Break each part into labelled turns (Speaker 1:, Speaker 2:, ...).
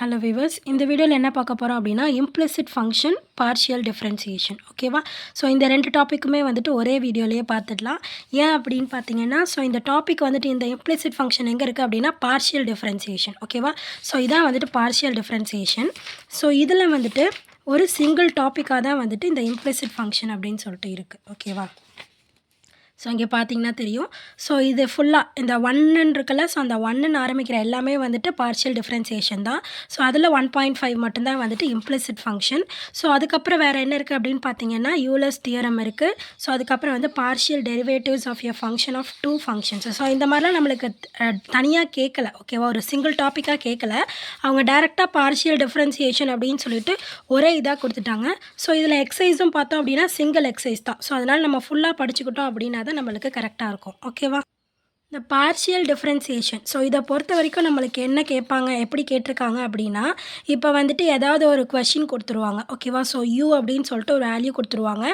Speaker 1: Hello viewers இந்த வீடியோவில் என்ன பார்க்க போகிறோம் அப்படின்னா இம்ப்ளிசிட் ஃபங்க்ஷன் பார்ஷியல் டிஃப்ரென்சியேஷன் ஓகேவா ஸோ இந்த ரெண்டு டாப்பிக்குமே வந்துட்டு ஒரே வீடியோலேயே பார்த்துடலாம். ஏன் அப்படின்னு பார்த்தீங்கன்னா ஸோ இந்த டாபிக் வந்துட்டு இந்த இம்ப்ளிசிட் ஃபங்க்ஷன் எங்கே இருக்குது அப்படின்னா பார்ஷியல் டிஃப்ரென்சியேஷன் ஓகேவா ஸோ இதான் வந்துட்டு பார்ஷியல் டிஃப்ரென்சியேஷன் ஸோ இதில் வந்துட்டு ஒரு சிங்கிள் டாப்பிக்காக தான் வந்துட்டு இந்த இம்ப்ளிசிட் ஃபங்க்ஷன் அப்படின்னு சொல்லிட்டு இருக்குது ஓகேவா ஸோ இங்கே பார்த்தீங்கன்னா தெரியும். ஸோ இது ஃபுல்லாக இந்த ஒன்னுன்னு இருக்குல்ல ஸோ அந்த ஒன்னுன்னு ஆரம்பிக்கிற எல்லாமே வந்துட்டு பார்ஷியல் டிஃப்ரென்சியேஷன் தான். ஸோ அதில் ஒன் பாயிண்ட் ஃபைவ் மட்டும்தான் வந்துட்டு இம்ப்ளிசிட் ஃபங்க்ஷன் ஸோ அதுக்கப்புறம் வேறு என்ன இருக்குது அப்படின்னு பார்த்தீங்கன்னா யூலஸ் தியரம் இருக்குது ஸோ அதுக்கப்புறம் வந்து partial derivatives of a function of two functions so இந்த மாதிரிலாம் நம்மளுக்கு தனியாக கேட்கல ஓகேவா ஒரு சிங்கிள் டாப்பிக்காக கேட்கல அவங்க டேரெக்டாக பார்ஷியல் டிஃப்ரென்சியேஷன் அப்படின்னு சொல்லிட்டு ஒரே இதாக கொடுத்துட்டாங்க. ஸோ இதில் எக்ஸசைஸும் பார்த்தோம் அப்படின்னா சிங்கிள் எக்ஸசைஸ் தான். ஸோ அதனால் நம்ம ஃபுல்லாக படிச்சுக்கிட்டோம் அப்படின்னா தான் நம்மளுக்கு கரெக்டாக இருக்கும். ஓகேவா இந்த பார்ஷியல் டிஃப்ரென்சியேஷன் ஸோ இதை பொறுத்த வரைக்கும் நம்மளுக்கு என்ன கேட்பாங்க எப்படி கேட்டிருக்காங்க அப்படின்னா இப்போ வந்துட்டு ஏதாவது ஒரு கொஷின் கொடுத்துருவாங்க. ஓகேவா ஸோ யூ அப்படின்னு சொல்லிட்டு ஒரு வேல்யூ கொடுத்துருவாங்க.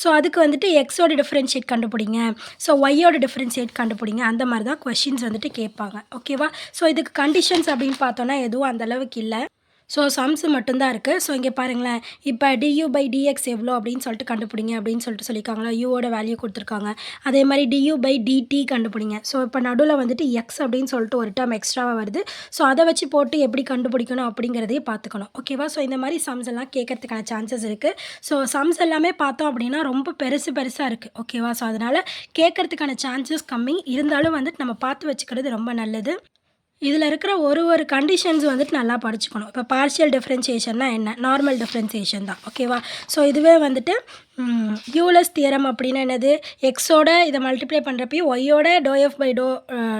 Speaker 1: ஸோ அதுக்கு வந்துட்டு எக்ஸோட டிஃப்ரென்ஷியேட் கண்டுபிடிங்க. ஸோ ஒய்யோட டிஃப்ரென்ஷியேட் கண்டுபிடிங்க. அந்த மாதிரி தான் கொஷின்ஸ் வந்துட்டு கேட்பாங்க. ஓகேவா ஸோ இதுக்கு கண்டிஷன்ஸ் அப்படின்னு பார்த்தோன்னா எதுவும் அந்தளவுக்கு இல்லை. ஸோ சம்ஸ் மட்டும்தான் இருக்குது ஸோ இங்கே பாருங்களேன். இப்போ டியூ பை டிஎக்ஸ் எவ்வளோ அப்படின்னு சொல்லிட்டு கண்டுபிடிங்க அப்படின்னு சொல்லிட்டு சொல்லியிருக்காங்களா? யூவோட வேல்யூ கொடுத்துருக்காங்க. அதே மாதிரி டியூ பை டிடி கண்டுபிடிங்க. ஸோ இப்போ நடுவில் வந்துட்டு எக்ஸ் அப்படின்னு சொல்லிட்டு ஒரு டேம் எக்ஸ்ட்ராவாக வருது. ஸோ அதை வச்சு போட்டு எப்படி கண்டுபிடிக்கணும் அப்படிங்கிறதையும் பார்த்துக்கணும். ஓகேவா ஸோ இந்த மாதிரி சம்ஸ் எல்லாம் கேட்கறதுக்கான சான்சஸ் இருக்குது ஸோ சம்ஸ் எல்லாமே பார்த்தோம் அப்படின்னா ரொம்ப பெருசு பெருசாக இருக்குது ஓகேவா ஸோ அதனால் கேட்கறதுக்கான சான்சஸ் கம்மி இருந்தாலும் வந்துட்டு நம்ம பார்த்து வச்சுக்கிறது ரொம்ப நல்லது. இதில் இருக்கிற ஒரு ஒரு கண்டிஷன்ஸ் வந்துட்டு நல்லா படிச்சுக்கணும். இப்போ பார்ஷியல் டிஃப்ரென்சியேஷன்னா என்ன? நார்மல் டிஃப்ரென்சியேஷன் தான். ஓகேவா ஸோ இதுவே வந்துட்டு யூலஸ் தியரம் அப்படின்னா என்னது? எக்ஸோட இதை மல்டிப்ளை பண்ணுறப்பையும் ஒய்யோட do f by do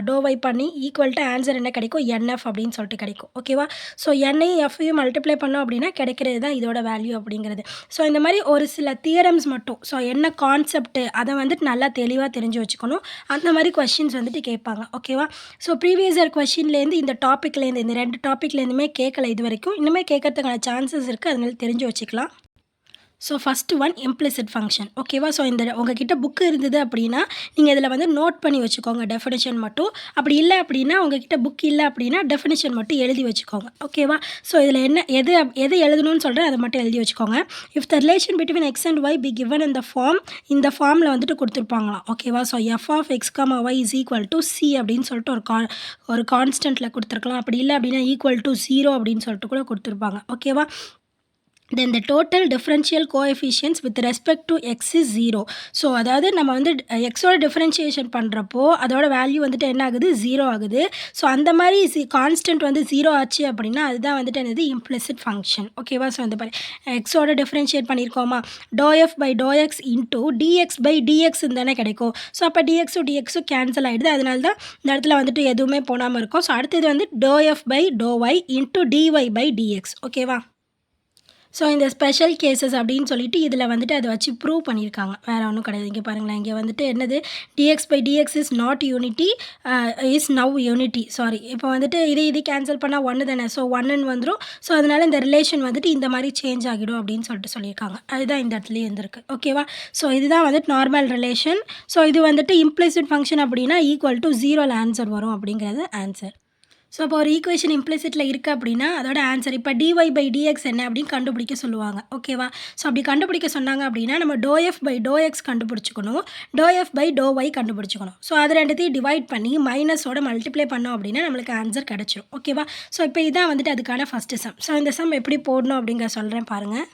Speaker 1: do y பண்ணி ஈக்குவல் டு ஆன்சர் என்ன கிடைக்கும்? என்எஃப் அப்படின்னு சொல்லிட்டு கிடைக்கும். ஓகேவா ஸோ என்னையும் எஃப்ஐயும் மல்டிப்ளை பண்ணோம் அப்படின்னா கிடைக்கிறது தான் இதோட வேல்யூ அப்படிங்கிறது. ஸோ இந்த மாதிரி ஒரு சில தியரம்ஸ் மட்டும் ஸோ என்ன கான்செப்ட்டு அதை வந்துட்டு நல்லா தெளிவாக தெரிஞ்சு வச்சுக்கணும். அந்த மாதிரி கொஷின்ஸ் வந்துட்டு கேட்பாங்க. ஓகேவா ஸோ ப்ரீவியஸ் இயர் கொஷின்லேருந்து இந்த டாப்பிக்லேருந்து இந்த ரெண்டு டாப்பிக்லேருந்துமே கேட்கல இது வரைக்கும். இன்னுமே கேட்கறதுக்கான சான்சஸ் இருக்குது அதனால தெரிஞ்சு வச்சுக்கலாம். So first one implicit function ஓகேவா ஸோ இந்த உங்ககிட்ட புக்கு இருந்தது அப்படின்னா நீங்கள் இதில் வந்து நோட் பண்ணி வச்சுக்கோங்க. டெஃபினேஷன் மட்டும். அப்படி இல்லை அப்படின்னா உங்ககிட்ட புக் இல்லை அப்படின்னா டெஃபினேஷன் மட்டும் எழுதி வச்சுக்கோங்க. ஓகேவா ஸோ இதில் என்ன எது எது எழுதணும்னு சொல்கிறேன் அதை மட்டும் எழுதி வச்சுக்கோங்க. If the relation between x and y be given இந்த ஃபார்ம் இந்த ஃபார்மில் வந்துட்டு கொடுத்துருப்பாங்களாம். ஓகேவா so f of x comma y is equal to c அப்படின்னு சொல்லிட்டு ஒரு கா ஒரு கான்ஸ்டன்ட்டில் கொடுத்துருக்கலாம். அப்படி இல்லை அப்படின்னா ஈக்குவல் டு ஜீரோ அப்படின்னு சொல்லிட்டு கூட கொடுத்துருப்பாங்க. ஓகேவா then the total differential coefficients with respect to x is zero so அதாவது நம்ம வந்து எக்ஸோட டிஃப்ரென்ஷியேஷன் பண்ணுறப்போ அதோட வேல்யூ வந்துட்டு என்ன ஆகுது? ஜீரோ ஆகுது. ஸோ அந்த மாதிரி சி கான்ஸ்டன்ட் வந்து ஜீரோ ஆச்சு அப்படின்னா அதுதான் வந்துட்டு என்னது? இம்ப்ளிசிட் ஃபங்க்ஷன் ஓகேவா ஸோ அந்த மாதிரி எக்ஸோட differentiate பண்ணியிருக்கோமா do f by do x into d x by d x தானே கிடைக்கும். ஸோ அப்போ டிஎக்ஸும் டிஎக்ஸும் கேன்சல் ஆகிடுது அதனால தான் இந்த இடத்துல வந்துட்டு எதுவுமே போகாமல் இருக்கும். ஸோ அடுத்தது வந்து do f by do y into d y by d x ஓகேவா ஸோ இந்த ஸ்பெஷல் கேசஸ் அப்படின்னு சொல்லிட்டு இதில் வந்துட்டு அதை வச்சு ப்ரூவ் பண்ணியிருக்காங்க. வேறு ஒன்றும் கிடையாது. இங்கே பாருங்களேன். இங்கே வந்துட்டு என்னது? D x by d x is not unity is now unity sorry இப்போ வந்துட்டு இது இது கேன்சல் பண்ணால் ஒன்று தானே? ஸோ ஒன்றுன்னு வந்துடும் ஸோ அதனால் இந்த ரிலேஷன் வந்துட்டு இந்த மாதிரி சேஞ்ச் ஆகிடும் அப்படின்னு சொல்லிட்டு சொல்லியிருக்காங்க. அதுதான் இந்த இடத்துலேயே இருந்திருக்கு. ஓகேவா ஸோ இதுதான் வந்துட்டு நார்மல் ரிலேஷன் ஸோ இது வந்துட்டு இம்ப்ளிசிட் ஃபங்க்ஷன் அப்படின்னா ஈக்குவல் டு ஜீரோவில் ஆன்சர் வரும் அப்படிங்கிறது ஆன்சர் ஸோ இப்போ ஒரு ஈக்குவேஷன் இம்ப்ளிசிட்டில் இருக்குது அப்படின்னா அதோட ஆன்சர் இப்போ டிஒய் பை டிஎக்ஸ் என்ன அப்படின்னு கண்டுபிடிக்க சொல்லுவாங்க. ஓகேவா ஸோ அப்படி கண்டுபிடிக்க சொன்னாங்க அப்படின்னா நம்ம do f by do x கண்டுபிடிச்சிக்கணும். Do f by do y கண்டுபிடிச்சிக்கணும். So அது ரெண்டுத்தையும் டிவைட் பண்ணி மைனஸோட மல்டிப்ளை பண்ணோம் அப்படின்னா நம்மளுக்கு ஆன்சர் கிடச்சிரும். ஓகேவா ஸோ இப்போ இதான் வந்துட்டு அதுக்கான ஃபஸ்ட்டு சம் ஸோ இந்த சம் எப்படி போடணும் அப்படிங்கிற சொல்கிறேன் பாருங்கள்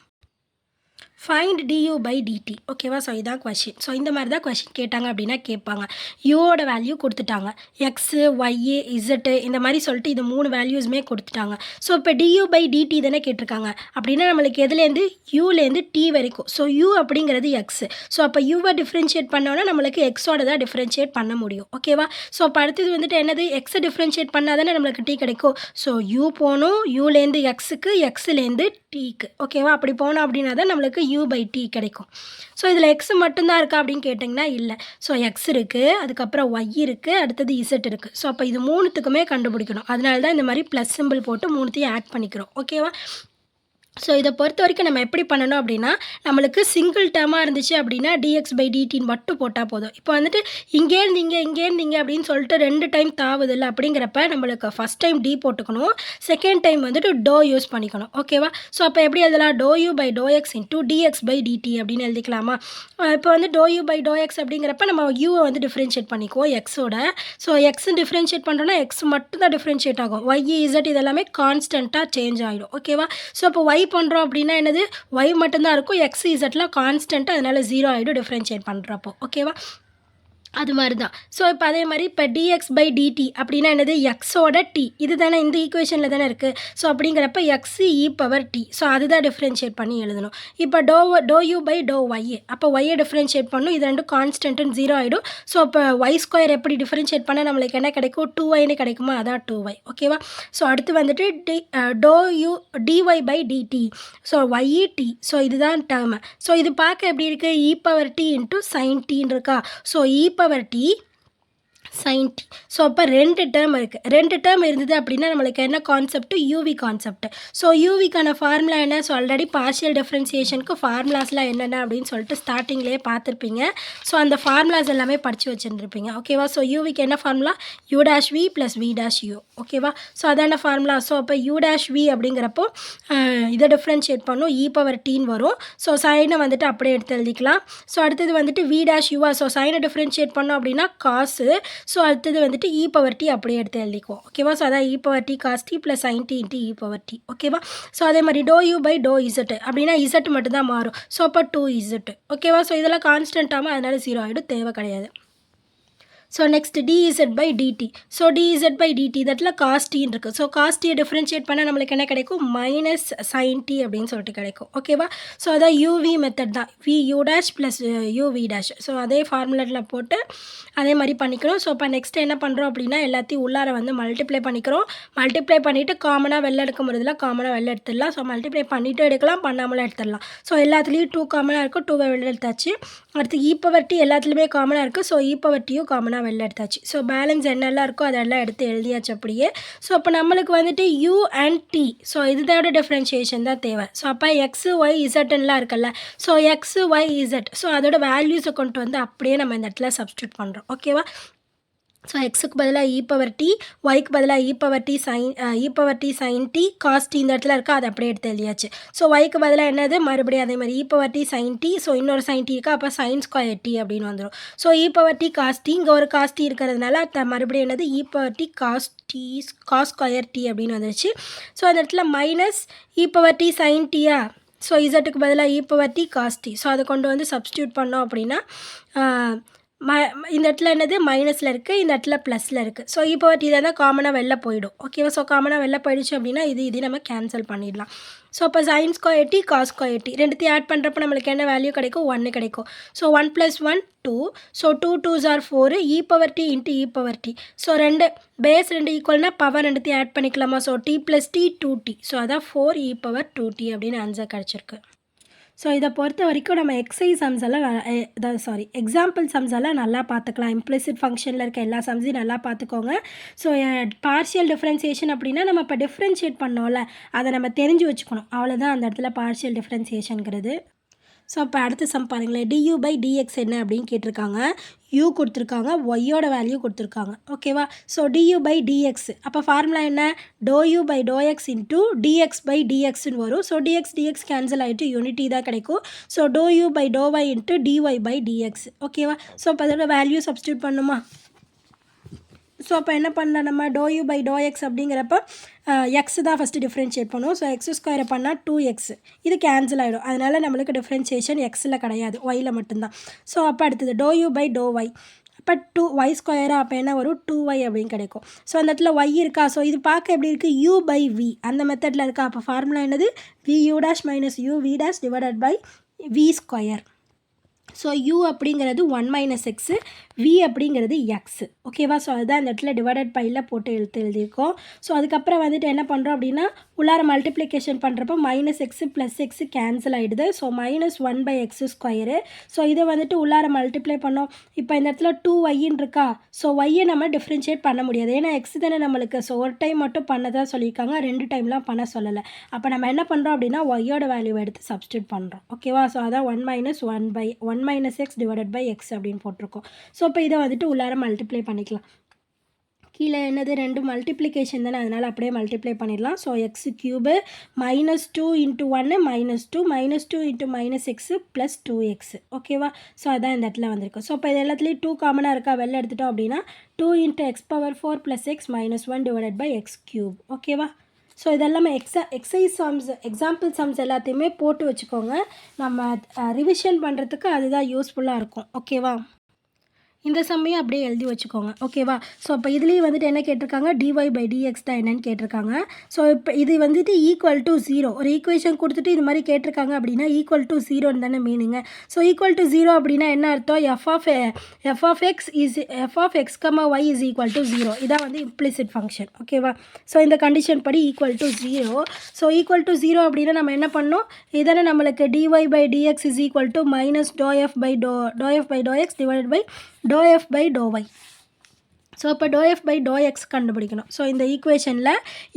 Speaker 1: ஃபைண்ட் டியூ பை டிடி ஓகேவா ஸோ இதான் கொஷின் ஸோ இந்த மாதிரி தான் கொஷின் கேட்டாங்க அப்படின்னா கேட்பாங்க. யூவோட வேல்யூ கொடுத்துட்டாங்க. எக்ஸு ஒய்ஏ இசட்டு இந்த மாதிரி சொல்லிட்டு இது மூணு வேல்யூஸுமே கொடுத்துட்டாங்க. ஸோ இப்போ டியூ பை டிடி தானே கேட்டிருக்காங்க. அப்படின்னா நம்மளுக்கு எதுலேருந்து யூலேருந்து டி வரைக்கும். ஸோ யூ அப்படிங்கிறது எக்ஸு ஸோ அப்போ யூவை டிஃப்ரென்ஷியேட் பண்ணோன்னா நம்மளுக்கு எக்ஸோட தான் டிஃப்ரென்ஷியேட் பண்ண முடியும். ஓகேவா ஸோ அப்போ அடுத்தது வந்துட்டு என்னது? எக்ஸை டிஃப்ரென்ஷியேட் பண்ணால் தானே நம்மளுக்கு டி கிடைக்கும். ஸோ யூ போகணும். யூலேருந்து எக்ஸுக்கு எக்ஸுலேருந்து டீக்கு ஓகேவா அப்படி போனோம் அப்படின்னா தான் நம்மளுக்கு யூ பை டி கிடைக்கும். ஸோ இதில் எக்ஸ் மட்டும்தான் இருக்கா அப்படின்னு கேட்டிங்கன்னா இல்லை. ஸோ எக்ஸ் இருக்குது அதுக்கப்புறம் ஒய் இருக்குது அடுத்தது இசட் இருக்குது ஸோ அப்போ இது மூணுத்துக்குமே கண்டுபிடிக்கணும். அதனால தான் இந்த மாதிரி ப்ளஸ் சிம்பிள் போட்டு மூணுத்தையும் ஆட் பண்ணிக்கிறோம். ஓகேவா ஸோ இதை பொறுத்த வரைக்கும் நம்ம எப்படி பண்ணணும் அப்படின்னா நம்மளுக்கு சிங்கிள் டேர்மாக இருந்துச்சு அப்படின்னா டிஎக்ஸ் பை டிடின்னு மட்டும் போட்டால் போதும். இப்போ வந்துட்டு இங்கேருந்து இங்கே இங்கேருந்து இங்கே அப்படின்னு சொல்லிட்டு ரெண்டு டைம் தாவது இல்லை அப்படிங்கிறப்ப நம்மளுக்கு ஃபஸ்ட் டைம் டி போட்டுக்கணும். செகண்ட் டைம் வந்துட்டு டோ யூஸ் பண்ணிக்கணும். ஓகேவா ஸோ அப்போ எப்படி எழுதலாம்? Do u by do x into d x by d t அப்படின்னு எழுதிக்கலாமா? இப்போ வந்து do u by do x அப்படிங்கிறப்ப நம்ம யூவை வந்து டிஃப்ரென்ஷியேட் பண்ணிக்குவோம் எக்ஸோட ஸோ எக்ஸ் டிஃப்ரென்ஷியேட் பண்ணுறோன்னா எக்ஸ் மட்டும் தான் டிஃப்ரென்ஷியேட் ஆகும். ஒய் இசட் இதெல்லாமே கான்ஸ்டண்ட்டாக சேஞ்ச் ஆகிடும் ஓகேவா ஸோ அப்போ ஒய் பண்ணுறோம் அப்படின்னா என்னது? ஒய் மட்டும்தான் இருக்கும். எக்ஸ் இசட்லாம் கான்ஸ்டண்ட்டாக அதனால் ஜீரோ ஆகிடும் டிஃப்ரென்ஷியேட் பண்ணுறப்போ ஓகேவா அது மாதிரி தான் ஸோ இப்போ அதே மாதிரி இப்போ டிஎக்ஸ் பை டிடி அப்படின்னா என்னது? எக்ஸோட டி இது தானே இந்த ஈக்குவேஷனில் தானே இருக்குது ஸோ அப்படிங்கிறப்ப x e power t so அதுதான் டிஃப்ரென்ஷியேட் பண்ணி எழுதணும். இப்போ do do u by do y அப்போ ஒய்யை டிஃப்ரென்ஷியேட் பண்ணும். இது ரெண்டும் கான்ஸ்டன்ட்னு ஜீரோ ஆகிடும் ஸோ இப்போ ஒய் ஸ்கொயர் எப்படி டிஃப்ரென்ஷியேட் பண்ணால் நம்மளுக்கு என்ன கிடைக்கும்? டூ ஒய்னு கிடைக்குமா? அதான் டூ ஒய் ஓகேவா ஸோ அடுத்து வந்துட்டு d do u d y by d t so y e t so இதுதான் டேர்மு ஸோ இது பார்க்க எப்படி இருக்குது e power t into sine t இருக்கா? So e e power sine t sine so அப்போ ரெண்டு டேர்ம் இருக்குது ரெண்டு டேர்ம் இருந்தது அப்படின்னா நம்மளுக்கு என்ன concept u v concept so யூவிக்கான formula என்ன? ஸோ ஆல்ரெடி பார்ஷியல் டிஃப்ரென்சியேஷனுக்கு ஃபார்முலாஸ்லாம் என்னென்ன அப்படின்னு சொல்லிட்டு ஸ்டார்டிங்லேயே பார்த்துருப்பீங்க. ஸோ அந்த ஃபார்முலாஸ் எல்லாமே படித்து வச்சுருந்துருப்பீங்க. ஓகேவா ஸோ யூவிக்கு என்ன formula u dash v plus v dash u ஓகேவா ஸோ அதான ஃபார்முலா ஸோ அப்போ யூ டேஷ் வி அப்படிங்கிறப்போ இதை டிஃப்ரென்ஷியேட் பண்ணும். இ பவர் டீன் வரும். ஸோ சைனை வந்துட்டு அப்படியே எடுத்து எழுதிக்கலாம். ஸோ அடுத்தது வந்துட்டு வி? டேஷ் யூவா ஸோ சைனை டிஃப்ரென்ஷியேட் பண்ணோம் அப்படின்னா காசு ஸோ அடுத்தது வந்துட்டு இ பவர் டி அப்படியே எடுத்து எழுதிக்குவோம். ஓகேவா ஸோ அதான் e power t cos t plus sine t into e power t ஓகேவா ஸோ அதே மாதிரி do u by do z அப்படின்னா இசட் மட்டும் தான் மாறும். ஸோ அப்போ டூ இசட் ஓகேவா ஸோ இதெல்லாம் கான்ஸ்டன்ட்டாமல் அதனால் ஜீரோ ஆகிடும் தேவை கிடையாது. So next d z by d t so d z by d t தட்டில் காஸ்டின்னு இருக்குது ஸோ காஸ்டியை டிஃப்ரென்ஷியேட் பண்ணால் நம்மளுக்கு என்ன கிடைக்கும்? மைனஸ் சைன் டி அப்படின்னு சொல்லிட்டு கிடைக்கும். ஓகேவா ஸோ அதான் யூவி மெத்தட் தான். V u dash plus uv dash so அதே ஃபார்முலேட்டில் போட்டு அதே மாதிரி பண்ணிக்கிறோம். ஸோ இப்போ நெக்ஸ்ட் என்ன பண்ணுறோம் அப்படின்னா எல்லாத்தையும் உள்ளார வந்து மல்டிப்ளை பண்ணிக்கிறோம். மல்டிப்ளை பண்ணிவிட்டு காமனாக வெளில எடுக்க முடியல காமனாக வெளில எடுத்துடலாம். ஸோ மல்டிப்ளை பண்ணிவிட்டு எடுக்கலாம் பண்ணாமலும் எடுத்துடலாம். ஸோ எல்லாத்துலேயும் டூ காமனாக இருக்கும். டூவை வெளில எடுத்தாச்சு. அடுத்து e இ டி எல்லாத்துலேயுமே காமனாக இருக்குது ஸோ இ e டியும் காமனாக வெளில எடுத்தாச்சு. ஸோ பேலன்ஸ் என்னெல்லாம் இருக்கோ அதெல்லாம் எடுத்து எழுதியாச்சு அப்படியே. ஸோ அப்போ நம்மளுக்கு வந்துட்டு யூ அண்ட் டி ஸோ இதோட டிஃப்ரென்ஷியேஷன் தான் தேவை. ஸோ அப்போ எக்ஸு ஒய் இசட்ன்லாம் இருக்குல்ல? So x y z so அதோட வேல்யூஸை கொண்டு வந்து அப்படியே நம்ம இந்த இடத்துல சப்ஸ்டியூட் பண்ணுறோம் ஓகேவா ஸோ எக்ஸுக்கு பதிலாக இ பவர் டி ஒய்க்கு பதிலாக e power t sine e power t sine t cos t இந்த இடத்துல இருக்கா? அதை அப்படியே எடுத்து எழுதியாச்சு. ஸோ ஒய்க்கு பதிலாக என்னது? மறுபடியும் அதே மாதிரி e power t sine t so இன்னொரு சைன் டி இருக்கா? அப்போ சைன் ஸ்கொயர் டி அப்படின்னு வந்துடும் so e e power t cos t இங்கே ஒரு காஸ் டி இருக்கிறதுனால த- மறுபடியும் என்னது? E power t cos t cos square t அப்படின்னு வந்துருச்சு. ஸோ அந்த இடத்துல minus e power t sine டியா ஸோ இசட்டுக்கு பதிலாக e power t cos t so அதை கொண்டு வந்து சப்ஸ்டியூட் பண்ணோம் அப்படின்னா ம இந்த இடத்துல என்னது? மைனஸில் இருக்குது இந்த இடத்துல ப்ளஸில் இருக்குது ஸோ இப்போ இதில் தான் காமனாக வெளில போயிடும். ஓகேவா ஸோ காமனாக வெளில போயிடுச்சு அப்படின்னா இது இது நம்ம கேன்சல் பண்ணிடலாம். ஸோ அப்போ sine square t cos square t ரெண்டுத்தையும் ஆட் பண்ணுறப்ப நம்மளுக்கு என்ன வேல்யூ கிடைக்கும்? ஒன்று கிடைக்கும். So one plus one two so two twos are four e power t into e power t so ரெண்டு பேஸ் ரெண்டு ஈக்குவல்னா பவர் ரெண்டுத்தையும் ஆட் பண்ணிக்கலாமா? So t plus t two t so அதான் four e power two t அப்படின்னு answer கிடச்சிருக்கு. So இதை பொறுத்த வரைக்கும் நம்ம எக்ஸைஸ் சம்ஸ் எல்லாம் சாரி எக்ஸாம்பிள் சம்ஸ் எல்லாம் நல்லா பார்த்துக்கலாம். இம்ப்ளிசிட் ஃபங்க்ஷனில் இருக்க எல்லா சம்ஸையும் நல்லா பார்த்துக்கோங்க. ஸோ பார்ஷியல் டிஃப்ரென்சியேஷன் அப்படின்னா நம்ம இப்போ டிஃப்ரென்ஷியேட் பண்ணோம்ல அதை நம்ம தெரிஞ்சு வச்சுக்கணும். அவ்வளோதான் அந்த இடத்துல பார்ஷியல் டிஃப்ரென்சியேஷனுங்கிறது ஸோ அப்போ அடுத்த சம் பாருங்களேன். டியூ பை டிஎக்ஸ் என்ன அப்படின்னு கேட்டிருக்காங்க. யூ கொடுத்துருக்காங்க. ஒய்யோட வேல்யூ கொடுத்துருக்காங்க. ஓகேவா ஸோ டியூ பை டிஎக்ஸ் அப்போ ஃபார்முலா என்ன? Do u by do x into dx by டிஎக்ஸ்னு வரும். ஸோ டிஎக்ஸ் டிஎக்ஸ் கேன்சல் ஆகிட்டு யூனிட்டி தான் கிடைக்கும். So do u by do y into dy by dx ஓகேவா ஸோ அப்போ அதோட வேல்யூ சப்ஸ்டியூட் பண்ணுமா? ஸோ அப்போ என்ன பண்ணலாம் நம்ம do u by do x அப்படிங்கிறப்ப எக்ஸ் தான் ஃபஸ்ட்டு டிஃப்ரென்ஷியேட் பண்ணுவோம். ஸோ எக்ஸ் ஸ்கொயரை பண்ணால் டூ எக்ஸ் இது கேன்சல் ஆகிடும் அதனால் நம்மளுக்கு டிஃப்ரென்ஷியேஷன் எக்ஸில் கிடையாது. ஒயில் மட்டும்தான். ஸோ அப்போ அடுத்தது do u by do y அப்போ டூ ஒய் ஸ்கொயராக அப்போ என்ன வரும்? டூ ஒய் அப்படின்னு கிடைக்கும். ஸோ அந்த இடத்துல ஒய் இருக்கா? ஸோ இது பார்க்க எப்படி இருக்குது யூ பை வி அந்த மெத்தடில் இருக்கா? அப்போ ஃபார்முலா என்னது? V u dash minus u v dash divided by v square so u அப்படிங்கிறது ஒன் மைனஸ் எக்ஸு வி அப்படிங்கிறது எக்ஸு ஓகேவா ஸோ அதுதான் இந்த இடத்துல டிவைடட் பையில் போட்டு எழுத்து எழுதியிருக்கோம். ஸோ அதுக்கப்புறம் வந்துட்டு என்ன பண்ணுறோம் அப்படின்னா உள்ளார மல்டிப்ளிகேஷன் பண்ணுறப்போ minus x plus x cancel ஆகிடுது so minus one by x square so இதை வந்துட்டு உள்ளார மல்டிப்ளை பண்ணோம். இப்போ இந்த இடத்துல டூ ஒய்ன்னு இருக்கா? ஸோ ஒய்யை நம்ம டிஃப்ரென்ஷியேட் பண்ண முடியாது. ஏன்னா எக்ஸ் தானே நம்மளுக்கு. ஸோ ஒரு டைம் மட்டும் பண்ணதா சொல்லியிருக்காங்க. ரெண்டு டைம்லாம் பண்ண சொல்லலை. அப்போ நம்ம என்ன பண்ணுறோம் அப்படின்னா ஒய்யோட வேல்யூ எடுத்து சப்ஸ்டியூட் பண்ணுறோம் ஓகேவா ஸோ அதான் one minus one by one one minus x divided by x அப்படின்னு போட்டிருக்கோம். ஸோ இப்போ இதை வந்துட்டு உள்ளார மல்டிப்ளை பண்ணிக்கலாம். கீழே என்னது? ரெண்டு மல்டிப்ளிகேஷன் தானே அதனால் அப்படியே மல்டிப்ளை பண்ணிடலாம். So x cube minus two into ஒன்று minus two minus two into minus x plus two x ஓகேவா ஸோ அதான் இந்த இடத்துல வந்திருக்கு. ஸோ இப்போ இது எல்லாத்துலேயும் டூ காமனாக இருக்கா? வெளில எடுத்துட்டோம் அப்படின்னா two into x power four plus x minus one divided by x cube ஓகேவா ஸோ இதெல்லாமே எக்ஸா எக்ஸசைஸ் சம்ஸ் எக்ஸாம்பிள் சம்ஸ் எல்லாத்தையுமே போட்டு வச்சுக்கோங்க. நம்ம ரிவிஷன் பண்ணுறதுக்கு அதுதான் யூஸ்ஃபுல்லாக இருக்கும். ஓகேவா இந்த சம்மையும் அப்படியே எழுதி வச்சுக்கோங்க. ஓகேவா ஸோ அப்போ இதுலேயும் வந்துட்டு என்ன கேட்டிருக்காங்க? டிஒய் பை டிஎக்ஸ் தான் என்னன்னு கேட்டிருக்காங்க. ஸோ இப்போ இது வந்துட்டு ஈக்குவல் டு ஜீரோ ஒரு ஈக்குவேஷன் கொடுத்துட்டு இது மாதிரி கேட்டிருக்காங்க அப்படின்னா ஈக்குவல் டு ஜீரோன்னு தானே மீனிங்க ஸோ ஈக்குவல் டு ஜீரோ அப்படின்னா என்ன அர்த்தம்? F of f of x is f of x comma y is equal to zero இதான் வந்து இம்ப்ளிசிட் ஃபங்க்ஷன் ஓகேவா ஸோ இந்த கண்டிஷன் படி equal to zero so equal to zero அப்படின்னா நம்ம என்ன பண்ணோம் இதானே நம்மளுக்கு dy by dx is equal to minus do f by do do f by do x divide by do f by do y so இப்போ do f by do x கண்டுபிடிக்கணும். So இந்த ஈக்குவேஷனில்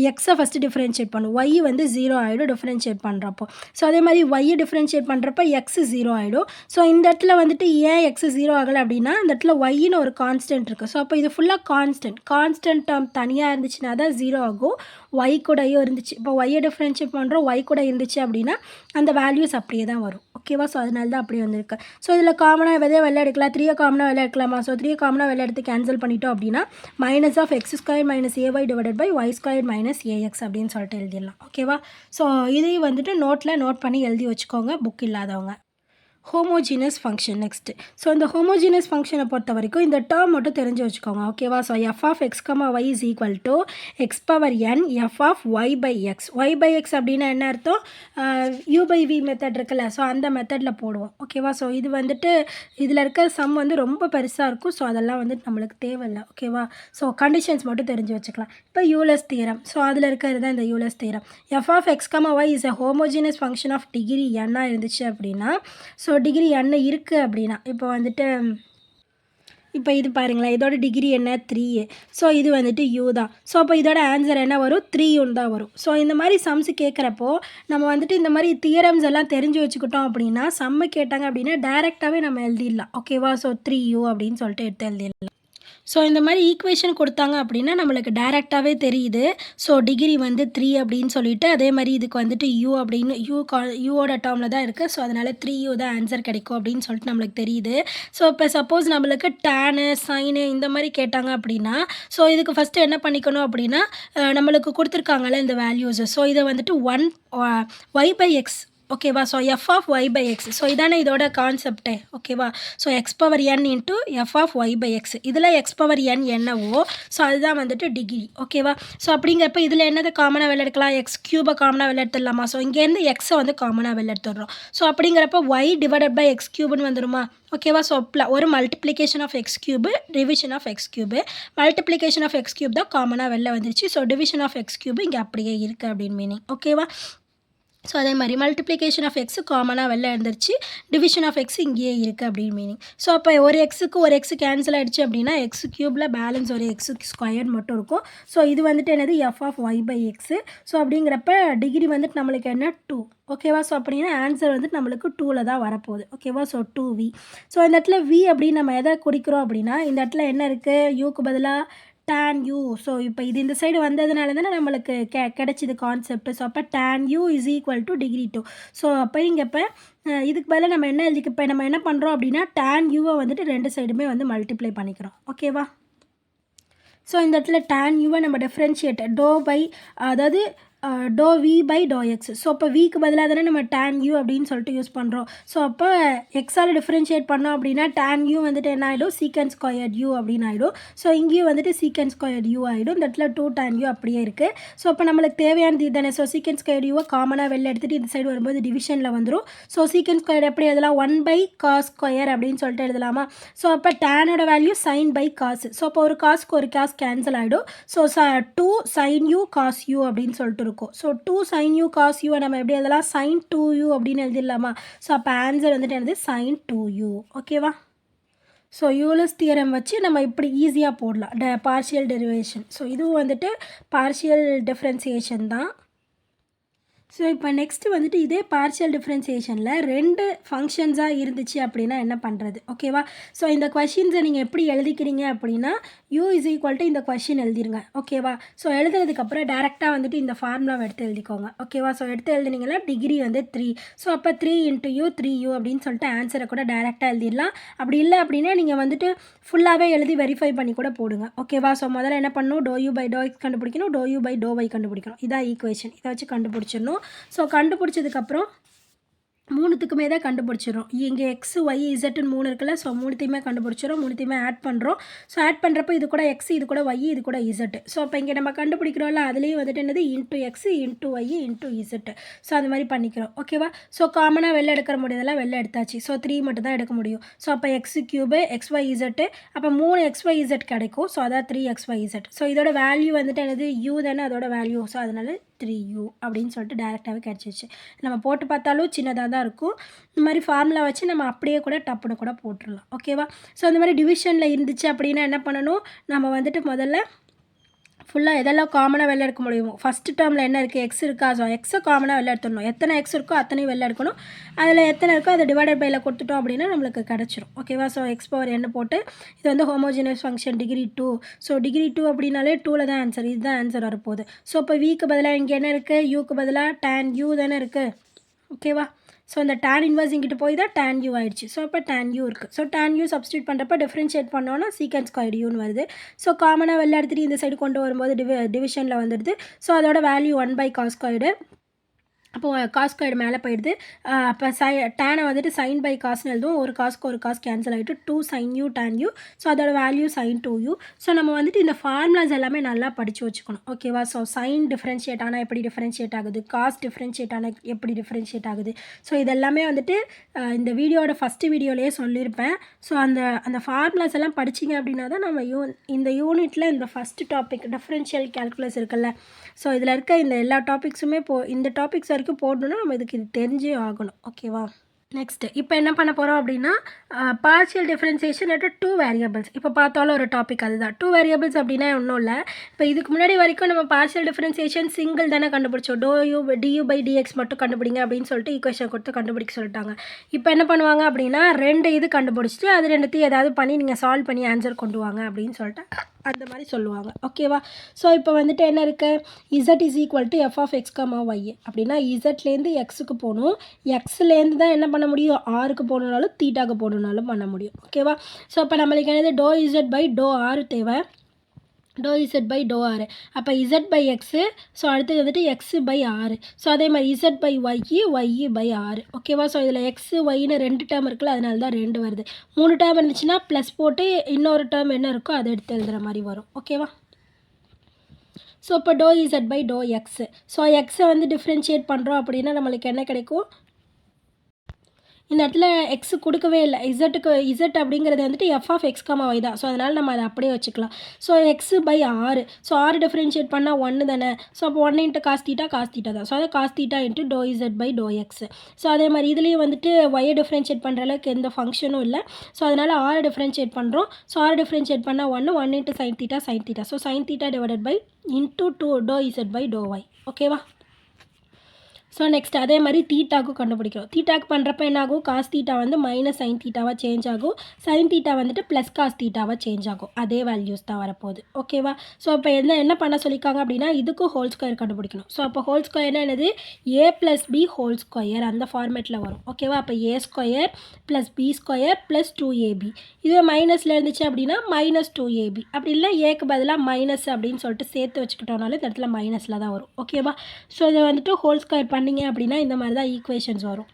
Speaker 1: எக்ஸை ஃபஸ்ட்டு டிஃப்ரென்ஷியேட் பண்ணும் y வந்து zero ஆகிடும் differentiate பண்ணுறப்போ so அதே மாதிரி ஒய்யை டிஃப்ரென்ஷியேட் பண்ணுறப்ப எக்ஸ் ஜீரோ ஆகிடும் ஸோ இந்த இடத்துல வந்துட்டு ஏன் எக்ஸ் ஜீரோ ஆகலை அப்படின்னா இந்த இடத்துல ஒய்னு ஒரு கான்ஸ்டன்ட் இருக்குது ஸோ அப்போ இது ஃபுல்லாக கான்ஸ்டன்ட் கான்ஸ்டன்ட் டேர்ம் தனியாக இருந்துச்சுன்னா தான் ஜீரோ ஆகும். ஒய் கூடயும் இருந்துச்சு. இப்போ ஒய்யை ஃப்ரெண்ட்ஷிப் பண்ணுறோம் ஒய் கூட இருந்துச்சு அப்படின்னா அந்த வேல்யூஸ் அப்படியே தான் வரும். ஓகேவா ஸோ அதனால தான் அப்படியே வந்திருக்கு. ஸோ இதில் காமனாக விதைய வெளில எடுக்கலாம். த்ரீயை காமனாக வெளில எடுக்கலாமா? ஸோ த்ரீ காமனாக வெளில எடுத்து கேன்சல் பண்ணிட்டோம் அப்படின்னா minus of x square minus ay divided by y square minus ax அப்படின்னு சொல்லிட்டு எழுதிடலாம். ஓகேவா ஸோ இதையும் வந்துட்டு நோட்டில் நோட் பண்ணி எழுதி வச்சுக்கோங்க. புக் இல்லாதவங்க. ஹோமோஜீனஸ் ஃபங்க்ஷன் நெக்ஸ்ட்டு ஸோ இந்த ஹோமோஜீனஸ் ஃபங்க்ஷனை பொறுத்த வரைக்கும் இந்த டேர்ம் மட்டும் தெரிஞ்சு வச்சுக்கோங்க. ஓகேவா so f of x comma y is equal to x power n f of y by x y by x அப்படின்னா என்ன அர்த்தம்? யூ பை வி மெத்தட் இருக்குல்ல. ஸோ அந்த மெத்தடில் போடுவோம். ஓகேவா ஸோ இது வந்துட்டு இதில் இருக்க சம் வந்து ரொம்ப பெருசாக இருக்கும். ஸோ அதெல்லாம் வந்துட்டு நம்மளுக்கு தேவையில்லை. ஓகேவா ஸோ கண்டிஷன்ஸ் மட்டும் தெரிஞ்சு வச்சுக்கலாம். இப்போ யூலஸ் தீரம் ஸோ அதில் இருக்கிறது தான் இந்த Euler's theorem f of x comma y is a homogeneous function of degree என்ன இருந்துச்சு அப்படின்னா ஸோ ஸோ டிகிரி என்ன இருக்குது அப்படின்னா இப்போ வந்துட்டு இப்போ இது பாருங்களேன் இதோட டிகிரி என்ன? த்ரீ ஸோ இது வந்துட்டு யூ தான். ஸோ அப்போ இதோட ஆன்சர் என்ன வரும்? த்ரீ யூன் தான் வரும். ஸோ இந்த மாதிரி சம்ஸ் கேட்குறப்போ நம்ம வந்துட்டு இந்த மாதிரி தியரம்ஸ் எல்லாம் தெரிஞ்சு வச்சுக்கிட்டோம் அப்படின்னா சம்மு கேட்டாங்க அப்படின்னா டேரெக்டாகவே நம்ம எழுதிடலாம். ஓகேவா ஸோ த்ரீ யூ அப்படின்னு சொல்லிட்டு எடுத்து எழுதிடலாம். ஸோ இந்த மாதிரி ஈக்குவேஷன் கொடுத்தாங்க அப்படின்னா நம்மளுக்கு டேரெக்டாகவே தெரியுது. ஸோ டிகிரி வந்து த்ரீ அப்படின்னு சொல்லிட்டு அதே மாதிரி இதுக்கு வந்துட்டு யூ அப்படின்னு யூ கா யூவோட டேர்மில் தான் இருக்குது ஸோ அதனால் த்ரீ யூ தான் ஆன்சர் கிடைக்கும் அப்படின்னு சொல்லிட்டு நம்மளுக்கு தெரியுது. ஸோ இப்போ சப்போஸ் நம்மளுக்கு டேனு சைனு இந்த மாதிரி கேட்டாங்க அப்படின்னா ஸோ இதுக்கு ஃபஸ்ட்டு என்ன பண்ணிக்கணும் அப்படின்னா நம்மளுக்கு கொடுத்துருக்காங்கல்ல இந்த வேல்யூஸு ஸோ இதை வந்துட்டு ஒன் ஒய் பை எக்ஸ் ஓகேவா so f of y by x so இதானே இதோட கான்செப்டே ஓகேவா so x power n into f of y by x இதில் எக்ஸ் பவர் என் என்னவோ ஸோ அதுதான் வந்துட்டு டிகிரி ஓகேவா ஸோ அப்படிங்கிறப்ப இதில் என்னது காமனாக வெளில எடுக்கலாம் எக்ஸ் க்யூபை காமனாக வெளில எடுத்துடலாமா ஸோ இங்கேருந்து எக்ஸை வந்து காமனாக வெளில எடுத்துடுறோம் ஸோ அப்படிங்கிறப்ப ஒய் டிவைடட் பை எக்ஸ் க்யூப்னு வந்துருமா? ஓகேவா ஸோ ஒரு multiplication of x cube division of x cube multiplication of x cube தான் காமனாக வெளில வந்துருச்சு. So division of x cube இங்கே அப்படியே இருக்குது அப்படின்னு மீனிங் ஓகேவா ஸோ அதே மாதிரி மல்டிப்ளிகேஷன் ஆஃப் எக்ஸு காமனாக வெளில இருந்துருச்சு. டிவிஷன் ஆஃப் எக்ஸ் இங்கேயே இருக்குது அப்படின்னு மீனிங் ஸோ அப்போ ஒரு எக்ஸுக்கு ஒரு எக்ஸு கேன்சல் ஆகிடுச்சு அப்படின்னா எக்ஸ் க்யூபில் பேலன்ஸ் ஒரு எக்ஸ் ஸ்கொயர் மட்டும் இருக்கும். ஸோ இது வந்துட்டு என்னது? F of y by x so அப்படிங்கிறப்ப டிகிரி வந்துட்டு நம்மளுக்கு என்ன? டூ ஓகேவா ஸோ அப்படின்னா ஆன்சர் வந்துட்டு நம்மளுக்கு டூவில் தான் வரப்போகுது. ஓகேவா ஸோ டூ வி ஸோ இந்த இடத்துல வி அப்படின்னு நம்ம எதை குறிக்கிறோம் அப்படின்னா இந்த இடத்துல என்ன இருக்குது யூக்கு பதிலாக டேன் யூ ஸோ இப்போ இது இந்த சைடு வந்ததுனால தானே நம்மளுக்கு கெ கிடச்சிது கான்செப்ட் ஸோ அப்போ tan u is equal to degree two so அப்போ இங்கே இப்போ இதுக்கு பதிலாக நம்ம என்ன எழுதிக்க இப்போ நம்ம என்ன பண்ணுறோம் அப்படின்னா டேன் யூவை வந்துட்டு ரெண்டு சைடுமே வந்து மல்டிப்ளை பண்ணிக்கிறோம். ஓகேவா ஸோ இந்த இடத்துல டேன் யூவை நம்ம டிஃப்ரென்ஷியேட் டோ பை அதாவது do v by do x so அப்போ விக்கு பதிலாக தானே நம்ம டேன் யூ அப்படின்னு சொல்லிட்டு யூஸ் பண்ணுறோம் ஸோ அப்போ எக்ஸால் டிஃப்ரென்ஷியேட் பண்ணோம் அப்படின்னா டேன் யூ வந்துட்டு என்ன ஆகிடும் சீக்கன் ஸ்கொயர்ட் யூ அப்படின்னு ஆகிடும் ஸோ இங்கேயும் வந்துட்டு சீக்கன் ஸ்கொயர்ட் யூ ஆகிடும் இந்த இடத்துல டூ டேன் யூ அப்படியே இருக்குது ஸோ அப்போ நம்மளுக்கு தேவையானது இதுதானே ஸோ சீக்கன் ஸ்கொயர்ட் யூவை காமனாக வெளில எடுத்துகிட்டு இந்த சைடு வரும்போது டிவிஷனில் வந்துடும் ஸோ சீக்கன் ஸ்கொயர் எப்படி எழுதலாம்? ஒன் பை காஸ் ஸ்கொயர் அப்படின்னு சொல்லிட்டு எழுதலாமா? ஸோ அப்போ டேனோட value sine by cos so அப்போ ஒரு காஸ்க்கு ஒரு காஸ் கேன்சல் ஆகிடும் so two sine u cos u அப்படின்னு சொல்லிட்டு இருக்கும். So two sine u cos u நம்ம எப்படி எழுதலாம்? சைன் டூ யூ அப்படின்னு எழுதிடலாமா? ஸோ அப்போ ஆன்சர் வந்துட்டு என்னது? சைன் டூ யூ ஓகேவா ஸோ யூலஸ் தியரம் வச்சு நம்ம இப்படி ஈஸியாக போடலாம். ட பார்ஷியல் டெரிவேஷன் ஸோ இதுவும் வந்துட்டு பார்ஷியல் டிஃப்ரென்சியேஷன் தான். ஸோ இப்போ நெக்ஸ்ட்டு வந்துட்டு இதே பார்ஷியல் டிஃப்ரென்சியேஷனில் ரெண்டு ஃபங்க்ஷன்ஸாக இருந்துச்சு அப்படின்னா என்ன பண்ணுறது ஓகேவா ஸோ இந்த கொஷின்ஸை நீங்கள் எப்படி எழுதிக்கிறீங்க அப்படின்னா யூ இஸ் ஈக்குவல்ட்டு இந்த கொஷின் எழுதிருங்க. ஓகேவா ஸோ எழுதுறதுக்கப்புறம் டேரெக்டாக வந்துட்டு இந்த ஃபார்முலாவை எடுத்து எழுதிக்கோங்க. ஓகேவா ஸோ எடுத்து எழுதுனீங்கன்னா டிகிரி வந்து த்ரீ ஸோ அப்போ three into u three u அப்படின்னு சொல்லிட்டு ஆன்சரை கூட டேரெக்டாக எழுதிடலாம். அப்படி இல்லை அப்படின்னா நீங்கள் வந்துட்டு ஃபுல்லாகவே எழுதி வெரிஃபை பண்ணி கூட போடுங்க. ஓகேவா ஸோ முதல்ல என்ன பண்ணணும்? Do u by do x கண்டுபிடிக்கணும். Do u by do y கண்டுபிடிக்கணும். இதான் ஈக்குவேஷன் இதை வச்சு கண்டுபிடிச்சிடணும். ஸோ கண்டுபிடிச்சதுக்கப்புறம் மூணுத்துக்குமே தான் கண்டுபிடிச்சிடும் இங்கே எக்ஸ் ஒய் இசட்டுன்னு மூணு இருக்குல்ல ஸோ மூணுத்தையுமே கண்டுபிடிச்சிடும் மூணுத்தையுமே ஆட் பண்ணுறோம் ஸோ ஆட் பண்ணுறப்ப இது கூட எக்ஸ் இது கூட ஒய் இது கூட இசட்டு ஸோ அப்போ இங்கே நம்ம கண்டுபிடிக்கிறோம்ல அதுலேயும் வந்துட்டு என்னது? Into x into y into z so அந்த மாதிரி பண்ணிக்கிறோம். ஓகேவா ஸோ காமனாக வெளில எடுக்கிற முடியதெல்லாம் வெளில எடுத்தாச்சு. ஸோ த்ரீ மட்டும் தான் எடுக்க முடியும். ஸோ அப்போ x cube x y z அப்போ மூணு எக்ஸ் ஒய் இசட் கிடைக்கும். ஸோ அதான் three x y z so இதோட வேல்யூ வந்துட்டு என்னது? யூ தானே அதோட வேல்யூ ஸோ அதனால த்ரீ யூ அப்படின்னு சொல்லிட்டு டேரெக்டாகவே கிடச்சிச்சு நம்ம போட்டு பார்த்தாலும் சின்னதாக தான் இருக்கும். இந்த மாதிரி ஃபார்முலா வச்சு நம்ம அப்படியே கூட டப்புன்னு கூட போட்டுடலாம். ஓகேவா ஸோ அந்த மாதிரி டிவிஷனில் இருந்துச்சு அப்படின்னா என்ன பண்ணணும்? நம்ம வந்துட்டு முதல்ல ஃபுல்லாக எதெல்லாம் காமனாக வெளில எடுக்க முடியுமோ? ஃபஸ்ட்டு டேர்மில் என்ன இருக்குது எக்ஸ் இருக்கா? ஸோ எக்ஸை காமனாக வெளில எடுத்துடணும். எத்தனை எக்ஸ் இருக்கோ அத்தனையும் வெளில எடுக்கணும். அதில் எத்தனை இருக்கோ அதை டிவைடட் பையில் கொடுத்துட்டோம் அப்படின்னா நம்மளுக்கு கிடச்சிரும். ஓகேவா ஸோ எக்ஸ் பவர் என்ன போட்டு இது வந்து homogeneous function degree two so degree two அப்படின்னாலே டூவில் தான் ஆன்சர் இதுதான் ஆன்சர் வரப்போகுது. ஸோ இப்போ விக்கு பதிலாக இங்கே என்ன இருக்குது யூக்கு பதிலாக டேன் யூ தானே இருக்குது ஓகேவா ஸோ இந்த டேன் இன்வர்ஸ் இங்கிட்டு போய் தான் டேன் யூ ஆயிடுச்சு. ஸோ அப்போ டேன் யூ இருக்குது ஸோ டேன் யூ சப்ஸ்டியூட் பண்ணுறப்ப டிஃப்ரென்ஷியேட் பண்ணோன்னா சீக்கன்ஸ் ஸ்கொயர் யூன்னு வருது. ஸோ காமனாக வெளில எடுத்துகிட்டு இந்த சைடு கொண்டு வரும்போது டிவி டிவிஷனில் வந்துடுது. ஸோ அதோட value one by cos squared அப்போது காஸ்கோயிடு மேலே போயிடுது. அப்போ சை டேனை வந்துட்டு சைன் பை காசுன்னு எழுதும் ஒரு காஸ்க்கு ஒரு காசு கேன்சல் ஆகிட்டு two sine u tan u so அதோட value sine two u so நம்ம வந்துட்டு இந்த ஃபார்முலாஸ் எல்லாமே நல்லா படித்து வச்சுக்கணும். ஓகேவா ஸோ சைன் டிஃப்ரென்ஷியேட் ஆனால் எப்படி டிஃப்ரென்ஷியேட் ஆகுது? காஸ் டிஃப்ரென்ஷியேட் ஆனால் எப்படி டிஃப்ரென்ஷியேட் ஆகுது? ஸோ இதெல்லாமே வந்துட்டு இந்த வீடியோட ஃபஸ்ட்டு வீடியோலேயே சொல்லியிருப்பேன். ஸோ அந்த அந்த ஃபார்முலாஸ் எல்லாம் படிச்சிங்க அப்படின்னா தான் நம்ம யூ இந்த யூனிட்டில் இந்த ஃபஸ்ட்டு டாபிக் டிஃப்ரென்ஷியல் கேல்குலஸ் இருக்குல்ல. ஸோ இதில் இருக்க இந்த எல்லா டாபிக்ஸுமே போ இந்த டாபிக்ஸ் வரைக்கும் போடணுன்னா நம்ம இதுக்கு இது தெரிஞ்சே ஆகணும். ஓகேவா நெக்ஸ்ட்டு இப்போ என்ன பண்ண போகிறோம் அப்படின்னா partial differentiation at two variables இப்போ பார்த்தாலும் ஒரு டாபிக் அதுதான். டூ வேரியபிள்ஸ் அப்படின்னா ஒன்றும் இல்லை. இப்போ இதுக்கு முன்னாடி வரைக்கும் நம்ம பார்ஷியல் டிஃப்ரென்சியேஷன் சிங்கிள் தானே கண்டுபிடிச்சோம். Do u du by dx மட்டும் கண்டுபிடிங்க அப்படின்னு சொல்லிட்டு ஈக்குவேஷன் கொடுத்து கண்டுபிடிக்க சொல்லிட்டாங்க. இப்போ என்ன பண்ணுவாங்க அப்படின்னா ரெண்டு இது கண்டுபிடிச்சிட்டு அது ரெண்டுத்தையும் ஏதாவது பண்ணி நீங்கள் சால்வ் பண்ணி ஆன்சர் கொண்டு வாங்க அப்படின்னு சொல்லிட்டு அந்த மாதிரி சொல்லுவாங்க. ஓகேவா ஸோ இப்போ வந்துட்டு என்ன இருக்குது z is equal to f of x comma y அப்படின்னா இசட்லேருந்து எக்ஸுக்கு போகணும். எக்ஸ்லேருந்து தான் என்ன பண்ண முடியும்? ஆருக்கு போகணுனாலும் தீட்டாக்கு போகணுனாலும் பண்ண முடியும். ஓகேவா ஸோ இப்போ நம்மளுக்கு என்னது? டோ இசட் பை டோ ஆறு தேவை. Doe z by doe r அப்போ இசட் பை எக்ஸு ஸோ அடுத்து வந்துட்டு எக்ஸு பை ஆறு ஸோ அதே மாதிரி z by y y by r ஓகேவா ஸோ இதில் எக்ஸு ஒய்னு ரெண்டு டேர்ம் இருக்குல்ல அதனால தான் ரெண்டு வருது. மூணு டேர்ம் இருந்துச்சுன்னா ப்ளஸ் போட்டு இன்னொரு டேர்ம் என்ன இருக்கோ அதை எடுத்து எழுதுகிற மாதிரி வரும். ஓகேவா ஸோ இப்போ do z by do x so எக்ஸை வந்து டிஃப்ரென்ஷியேட் பண்ணுறோம் அப்படின்னா நம்மளுக்கு என்ன கிடைக்கும்? இந்த இடத்துல எக்ஸ் கொடுக்கவே இல்லை. இசட்டுக்கு இசட் அப்படிங்கிறது வந்துட்டு f of x comma y தான். ஸோ அதனால் நம்ம அதை அப்படியே வச்சுக்கலாம். So x by r so r differentiate பண்ணால் ஒன்று தானே? ஸோ அப்போ one into cos theta cos theta தான். ஸோ அதை cos theta into do z by do x so அதே மாதிரி இதுலேயும் வந்துட்டு ஒயை டிஃப்ரென்ஷியேட் பண்ணுற அளவுக்கு எந்த ஃபங்க்ஷனும் இல்லை. ஸோ அதனால் ஆறு டிஃப்ரென்ஷியேட் பண்ணுறோம் ஸோ ஆறு டிஃப்ரென்ஷியேட் பண்ணால் ஒன்று one into sine theta sine theta so sine theta divided by into two do z by do y ஓகேவா ஸோ நெக்ஸ்ட் அதே மாதிரி தீட்டாக்கும் கண்டுபிடிக்கிறோம். தீட்டாக்கு பண்ணுறப்ப என்ன ஆகும் காஸ் தீட்டா வந்து மைனஸ் சைன் தீட்டாவாக சேஞ்ச் ஆகும். சைன் தீட்டா வந்துட்டு ப்ளஸ் காஸ் தீட்டாவாக சேஞ்ச் ஆகும். அதே வேல்யூஸ் தான் வரப்போகுது. ஓகேவா ஸோ இப்போ என்ன என்ன பண்ண சொல்லியிருக்காங்க அப்படின்னா இதுக்கும் ஹோல் ஸ்கொயர் கண்டுபிடிக்கணும். ஸோ அப்போ ஹோல் ஸ்கொயர்னா என்னது? A plus b whole square அந்த ஃபார்மேட்டில் வரும். ஓகேவா அப்போ a square plus b square plus two ab இதுவே மைனஸில் இருந்துச்சு அப்படின்னா மைனஸ் டூ ஏபி அப்படி இல்லை ஏக்கு பதிலாக மைனஸ் அப்படின்னு சொல்லிட்டு சேர்த்து வச்சுக்கிட்டோம்னாலும் இந்த இடத்துல மைனஸில் தான் வரும். ஓகேவா ஸோ இதை வந்துட்டு ஹோல் ஸ்கொயர் பண்ணிங்க அப்படின்னா இந்த மாதிரி தான் ஈக்குவேஷன்ஸ் வரும்.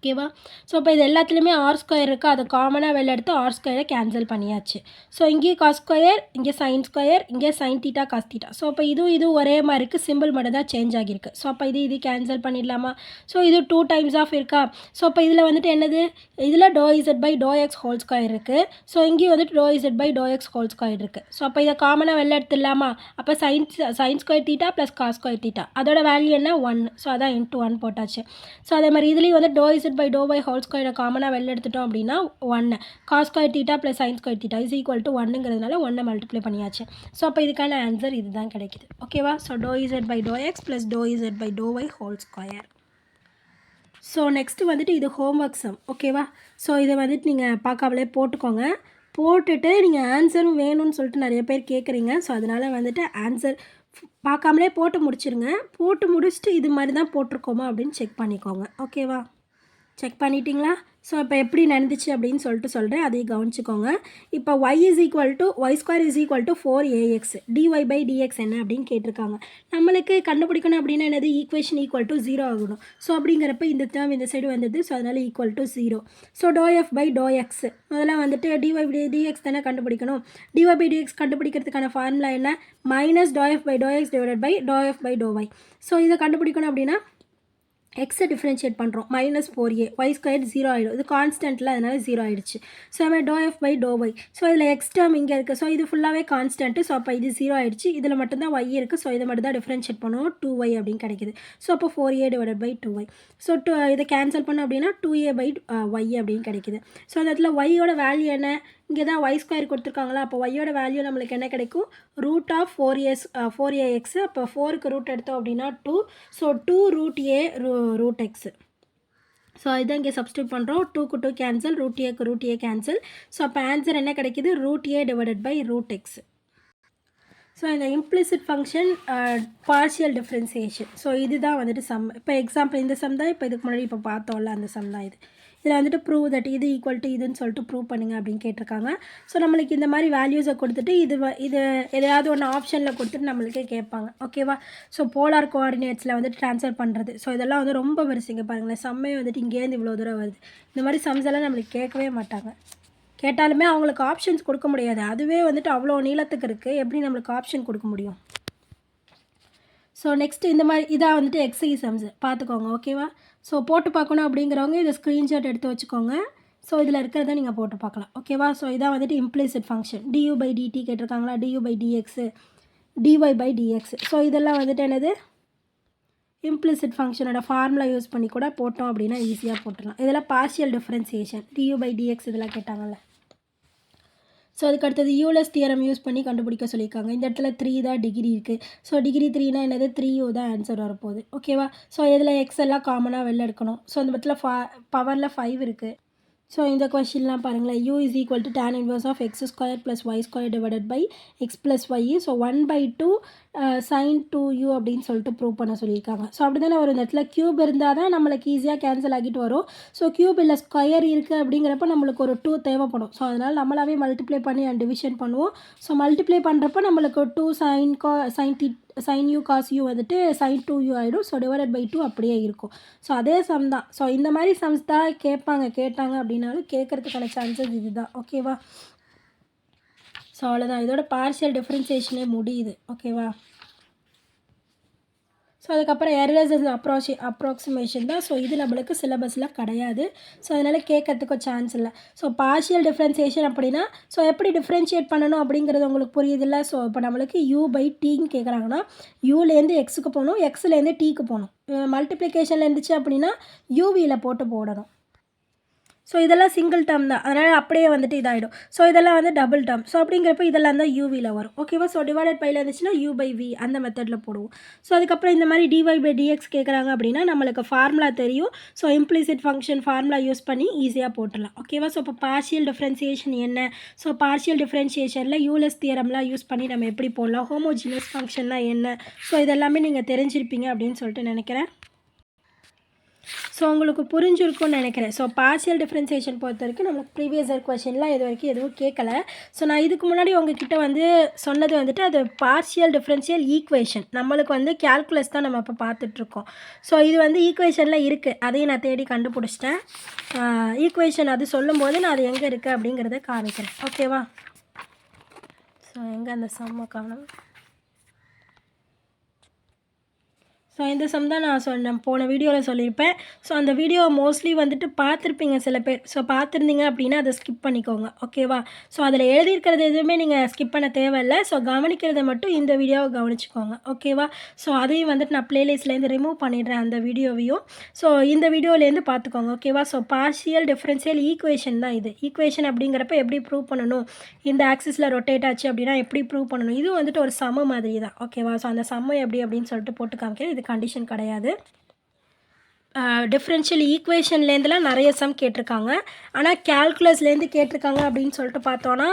Speaker 1: ஓகேவா ஸோ இப்போ இது எல்லாத்துலேயுமே ஆர் ஸ்கொயர் இருக்குது அதை காமனாக வெளில எடுத்து ஆர் ஸ்கொயரை கேன்சல் பண்ணியாச்சு. ஸோ இங்கே காஸ் ஸ்கொயர் இங்கே சைன் ஸ்கொயர் இங்கே sine theta cos theta so இப்போ இதுவும் இது ஒரே மாதிரி இருக்குது சிம்பிள் மட்டும் தான் சேஞ்ச் ஆகியிருக்கு. ஸோ அப்போ இது இது கேன்சல் பண்ணிடலாமா? ஸோ இது டூ டைம்ஸ் ஆஃப் இருக்கா? ஸோ அப்போ இதில் வந்துட்டு என்னது? இதில் doe z by doe x whole square இருக்குது ஸோ இங்கேயும் வந்துட்டு doe z by doe x whole square இருக்குது ஸோ அப்போ இதை காமனாக வெளில எடுத்துடலாமா? அப்போ science sine square theta plus cos square theta அதோட வேல்யூ என்ன? ஒன் ஸோ அதான் இன்ட்டு ஒன் போட்டாச்சு. ஸோ அதே மாதிரி இதுலேயும் வந்து doe z by doe by whole ஸ்கொயரை காமனாக வெளில எடுத்துட்டோம் அப்படின்னா ஒன்று cos square theta plus sine square theta is equal to ஒன்னுங்கிறதுனால ஒன்றை மல்டிப்ளை பண்ணியாச்சு. ஸோ அப்போ இதுக்கான ஆன்சர் இதுதான் கிடைக்குது. ஓகேவா so doe z by doe x plus doe z by doe y whole square so next வந்துட்டு இது ஹோம்ஒர்க் சம் ஓகேவா ஸோ இதை வந்துட்டு நீங்கள் பார்க்காமலே போட்டுக்கோங்க. போட்டுட்டு நீங்கள் ஆன்சரும் வேணும்னு சொல்லிட்டு நிறைய பேர் கேட்குறீங்க ஸோ அதனால் வந்துட்டு ஆன்சர் பார்க்காமலே போட்டு முடிச்சிருங்க. போட்டு முடிச்சுட்டு இது மாதிரி தான் போட்டிருக்கோமா அப்படின்னு செக் பண்ணிக்கோங்க. ஓகேவா செக் பண்ணிட்டீங்களா? ஸோ இப்போ எப்படி நடந்துச்சு அப்படின்னு சொல்லிட்டு சொல்கிறேன் அதையும் கவனிச்சுக்கோங்க. இப்போ y is equal to y square is equal to four a x d y by d x என்ன அப்படின்னு கேட்டிருக்காங்க. நம்மளுக்கு கண்டுபிடிக்கணும் அப்படின்னா என்னது? ஈக்குவேஷன் ஈக்குவல் டு ஜீரோ ஆகணும். ஸோ அப்படிங்கிறப்ப இந்த டேர்ம் இந்த சைடு வந்தது. ஸோ அதனால் equal to zero so doe f by doe x முதல்ல வந்துட்டு d y by d x தானே கண்டுபிடிக்கணும். D y by d x கண்டுபிடிக்கிறதுக்கான formula என்ன? Minus doe f by doe x divided by doe f by doe y so இதை கண்டுபிடிக்கணும் அப்படின்னா எக்ஸை differentiate பண்ணுறோம் minus four a y square zero ஆகிடும் இது கான்ஸ்டன்ட்டில் அதனால ஜீரோ ஆகிடுச்சு ஸோ நம்ம doe f by doe y so இதில் எக்ஸ் டேர்ம் இங்கே இருக்குது ஸோ இது ஃபுல்லாகவே கான்ஸ்டன்ட்டு ஸோ அப்போ இது ஜீரோ ஆகிடுச்சு இதில் மட்டும்தான் ஒய் இருக்குது ஸோ இதை மட்டும் தான் டிஃப்ரென்ஷியேட் பண்ணுவோம். டூ ஒய் அப்படின்னு கிடைக்குது. ஸோ அப்போ four a divided by two y so two இதை கேன்சல் பண்ணோம் அப்படின்னா டூ ஏ பை ஒய் அப்படின்னு கிடைக்குது. ஸோ அந்த இடத்துல ஒய்யோட வேல்யூ என்ன? இங்கே தான் ஒய் ஸ்கொயர் கொடுத்துருக்காங்களா? அப்போ ஒய்யோட வேல்யூ நம்மளுக்கு என்ன கிடைக்கும்? Root of four as four a x அப்போ ஃபோருக்கு ரூட் எடுத்தோம் அப்படின்னா two so two root a ரூ ரூட் எக்ஸு ஸோ இதை இங்கே சப்ஸ்டியூட் பண்ணுறோம் டூக்கு டூ கேன்சல் ரூட் ஏக்கு ரூட் ஏ கேன்சல் ஸோ அப்போ ஆன்சர் என்ன கிடைக்கிது? Root a divided by root x so இந்த implicit function partial differentiation so இதுதான் வந்துட்டு சம் இப்போ எக்ஸாம்பிள் இந்த சம் தான். இப்போ இதுக்கு முன்னாடி இப்போ பார்த்தோம்ல அந்த சம் தான் இது. இதில் வந்துட்டு ப்ரூவ் தட் இது ஈக்குவல் டு இதுன்னு சொல்லிட்டு ப்ரூவ் பண்ணுங்க அப்படின்னு கேட்டிருக்காங்க. ஸோ நம்மளுக்கு இந்த மாதிரி வேல்யூஸை கொடுத்துட்டு இது வ- இது எதையாவது ஒன்று ஆப்ஷனில் கொடுத்துட்டு நம்மளுக்கே கேட்பாங்க. ஓகேவா ஸோ போலார் கோஆர்டினேட்ஸில் வந்துட்டு ட்ரான்ஸ்ஃபர் பண்ணுறது ஸோ இதெல்லாம் வந்து ரொம்ப பெருசுங்க பாருங்களேன். சம்மே வந்துட்டு இங்கேருந்து இவ்வளோ தூரம் வருது. இந்த மாதிரி சம்ஸ் எல்லாம் நம்மளுக்கு கேட்கவே மாட்டாங்க. கேட்டாலுமே அவங்களுக்கு ஆப்ஷன்ஸ் கொடுக்க முடியாது. அதுவே வந்துட்டு அவ்வளோ நீளத்துக்கு இருக்குது எப்படி நம்மளுக்கு ஆப்ஷன் கொடுக்க முடியும்? ஸோ நெக்ஸ்ட்டு இந்த மாதிரி இதாக வந்துட்டு எக்ஸசைசம்ஸ் பார்த்துக்கோங்க ஓகேவா ஸோ போட்டு பார்க்கணும் அப்படிங்கிறவங்க இதை ஸ்க்ரீன்ஷாட் எடுத்து வச்சுக்கோங்க. ஸோ இதில் இருக்கிறத நீங்கள் போட்டு பார்க்கலாம் ஓகேவா ஸோ இதான் வந்துட்டு implicit function d u by d t கேட்டிருக்காங்களா? D u by d x d y by d x so இதெல்லாம் வந்துட்டு என்னது? இம்ப்ளிசிட் ஃபங்க்ஷனோட ஃபார்முலா யூஸ் பண்ணி கூட போட்டோம் அப்படின்னா ஈஸியாக போட்டுடலாம். இதெல்லாம் partial differentiation d u by d x இதெல்லாம் கேட்டாங்கல்ல. ஸோ அதுக்கு அடுத்தது யூலஸ் தியரம் யூஸ் பண்ணி கண்டுபிடிக்க சொல்லியிருக்காங்க. இந்த இடத்துல த்ரீ தான் டிகிரி இருக்குது ஸோ டிகிரி த்ரீனா என்னது? த்ரீயோ தான் ஆன்சர் வரப்போகுது. ஓகேவா ஸோ இதில் எக்ஸ் எல்லாம் காமனாக வெளில எடுக்கணும். ஸோ அந்த இடத்துல ஃபா பவரில் ஃபைவ் இருக்குது ஸோ இந்த கொஷின்லாம் பாருங்களேன். U is equal to tan inverse of x square plus y square divided by x plus y so one by two sine two u அப்படின்னு சொல்லிட்டு ப்ரூவ் பண்ண சொல்லியிருக்காங்க. ஸோ அப்படி தானே வரும்? இந்த இடத்துல க்யூப் இருந்தால் தான் நம்மளுக்கு ஈஸியாக கேன்சல் ஆகிட்டு வரும். ஸோ க்யூப் இல்லை ஸ்கொயர் இருக்குது அப்படிங்கிறப்ப நம்மளுக்கு ஒரு டூ தேவைப்படும். ஸோ அதனால் நம்மளாவே மல்டிப்ளை பண்ணி அண்ட் டிவிஷன் பண்ணுவோம். ஸோ மல்டிப்ளை பண்ணுறப்ப நம்மளுக்கு டூ சைன் கா sine t sine u cos u வந்துட்டு சைன் டூ யூ ஆகிடும் ஸோ டிவைடட் பை டூ அப்படியே இருக்கும். ஸோ அதே சம் தான். ஸோ இந்த மாதிரி சம்ஸ் தான் கேட்பாங்க. கேட்டாங்க அப்படின்னாலும் கேட்கறதுக்கான சான்சஸ் இதுதான். ஓகேவா ஸோ அவ்வளோதான் இதோட பார்ஷியல் டிஃப்ரென்சியேஷனே முடியுது. ஓகேவா ஸோ அதுக்கப்புறம் எரர்ஸ் அப்ரோச்சி அப்ராக்சிமேஷன் தான். ஸோ இது நம்மளுக்கு சிலபஸில் கிடையாது. ஸோ அதனால் கேட்கறதுக்கு சான்ஸ் இல்லை. ஸோ பார்ஷியல் டிஃப்ரென்சியேஷன் அப்படின்னா ஸோ எப்படி டிஃப்ரென்ஷியேட் பண்ணணும் அப்படிங்கிறது உங்களுக்கு புரியுதுல்ல? ஸோ இப்போ நம்மளுக்கு யூ பை டீன்னு கேட்குறாங்கன்னா யூலேருந்து எக்ஸுக்கு போகணும் எக்ஸ்லேருந்து டீக்கு போகணும். மல்டிப்ளிகேஷனில் இருந்துச்சு அப்படின்னா யூவியில் போட்டு போடணும். ஸோ இதெல்லாம் சிங்கிள் டேர்ம் தான். அதனால் அப்படியே வந்துட்டு இதாகிடும் ஸோ இதெல்லாம் வந்து டபுள் டேர்ம் ஸோ அப்படிங்கிறப்ப இதெல்லாம் தான் யூவியில் வரும். ஓகேவா ஸோ டிவைடட் பையில் இருந்துச்சுன்னா யூ பை வி அந்த மெத்தடில் போடுவோம். ஸோ அதுக்கப்புறம் இந்த மாதிரி டிஒய் பை டிஎக்ஸ் கேட்குறாங்க அப்படின்னா நம்மளுக்கு ஃபார்முலா தெரியும். So implicit function formula use பண்ணி ஈஸியாக போட்டுடலாம். ஓகேவா ஸோ இப்போ பார்ஷியல் டிஃப்ரென்சியேஷன் என்ன? ஸோ பார்ஷியல் டிஃப்ரென்சியேஷனில் யூலஸ் தியரம்லாம் யூஸ் பண்ணி நம்ம எப்படி போடலாம்? ஹோமோஜினியஸ் ஃபங்க்ஷன்னா என்ன? ஸோ இதெல்லாமே நீங்கள் தெரிஞ்சிருப்பீங்க அப்படின்னு சொல்லிட்டு நினைக்கிறேன். ஸோ உங்களுக்கு புரிஞ்சிருக்கும்னு நினைக்கிறேன். ஸோ பார்ஷியல் டிஃப்ரென்சியேஷன் பொறுத்த வரைக்கும் நம்மளுக்கு ப்ரீவியஸ் இயர் கொஷின்லாம் இது வரைக்கும் எதுவும் கேட்கல ஸோ நான் இதுக்கு முன்னாடி உங்ககிட்ட வந்து சொன்னது வந்துட்டு அது பார்ஷியல் டிஃப்ரென்ஷியல் ஈக்குவேஷன் நம்மளுக்கு வந்து கேல்குலஸ் தான் நம்ம இப்போ பார்த்துட்ருக்கோம். ஸோ இது வந்து ஈக்குவேஷனில் இருக்குது அதையும் நான் தேடி கண்டுபிடிச்சிட்டேன். ஈக்குவேஷன் அது சொல்லும்போது நான் அது எங்கே இருக்குது அப்படிங்கிறத காமிக்கிறேன். ஓகேவா ஸோ எங்கே அந்த சம்ம காணும் ஸோ இந்த சம் தான் நான் சொன்னேன் போன வீடியோவில் சொல்லியிருப்பேன். ஸோ அந்த வீடியோ மோஸ்ட்லி வந்துட்டு பார்த்துருப்பீங்க சில பேர் ஸோ பார்த்துருந்தீங்க அப்படின்னா அதை ஸ்கிப் பண்ணிக்கோங்க. ஓகேவா ஸோ அதில் எழுதியிருக்கிறது எதுவுமே நீங்கள் ஸ்கிப் பண்ண தேவையில்லை. ஸோ கவனிக்கிறத மட்டும் இந்த வீடியோவை கவனிச்சுக்கோங்க. ஓகேவா ஸோ அதையும் வந்துட்டு நான் ப்ளேலிஸ்ட்லேருந்து ரிமூவ் பண்ணிடுறேன் அந்த வீடியோவையும் ஸோ இந்த வீடியோலேருந்து பார்த்துக்கோங்க. ஓகேவா ஸோ பார்ஷியல் டிஃப்ரென்ஷியல் ஈக்குவேஷன் தான் இது. ஈக்குவேஷன் அப்படிங்கிறப்ப எப்படி ப்ரூவ் பண்ணணும்? இந்த ஆக்சிஸில் ரொட்டேட் ஆச்சு அப்படின்னா எப்படி ப்ரூவ் பண்ணணும்? இது வந்துட்டு ஒரு சம மாதிரி தான். ஓகேவா ஸோ அந்த சம எப்படி அப்படின்னு சொல்லிட்டு போட்டு காமிக்கிறேன். இது கண்டிஷன் கிடையாது. டிஃப்ரென்ஷியல் ஈக்குவேஷன்லேருந்துலாம் நிறைய சம் கேட்டிருக்காங்க. ஆனால் கேல்குலஸ்லேருந்து கேட்டிருக்காங்க அப்படின்னு சொல்லிட்டு பார்த்தோன்னா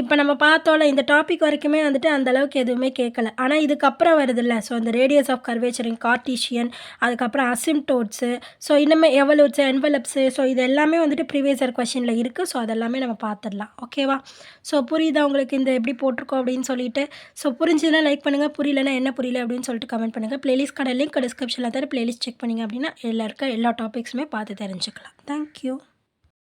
Speaker 1: இப்போ நம்ம பார்த்தோம்ல இந்த டாபிக் வரைக்குமே வந்துட்டு அந்த அளவுக்கு எதுவுமே கேட்கல. ஆனால் இதுக்கப்புறம் வருதுல்ல. ஸோ இந்த ரேடியஸ் ஆஃப் கர்வேச்சரிங் கார்டீஷியன் அதுக்கப்புறம் அசிம்டோட்ஸு ஸோ இன்னுமே எவலூட்ஸு என்வலப்ஸு ஸோ இது எல்லாமே வந்துட்டு ப்ரீவியஸ் இயர் கொஷினில் இருக்குது ஸோ அதெல்லாமே நம்ம பார்த்துடலாம். ஓகேவா ஸோ புரியுதா உங்களுக்கு இந்த எப்படி போட்டிருக்கோம் அப்படின்னு சொல்லிட்டு? ஸோ புரிஞ்சுதுன்னா லைக் பண்ணுங்கள் புரியலன்னா என்ன புரியல அப்படின்னு சொல்லிட்டு கமெண்ட் பண்ணுங்கள் ப்ளேலிஸ்ட் கடை லிங்க் டிஸ்கிரிப்ஷனில் தர ப்ளேலிஸ்ட் செக் பண்ணிங்க அப்படின்னா எல்லா இருக்க எல்லா டாபிக்ஸுமே பார்த்து தெரிஞ்சுக்கலாம். தேங்க்யூ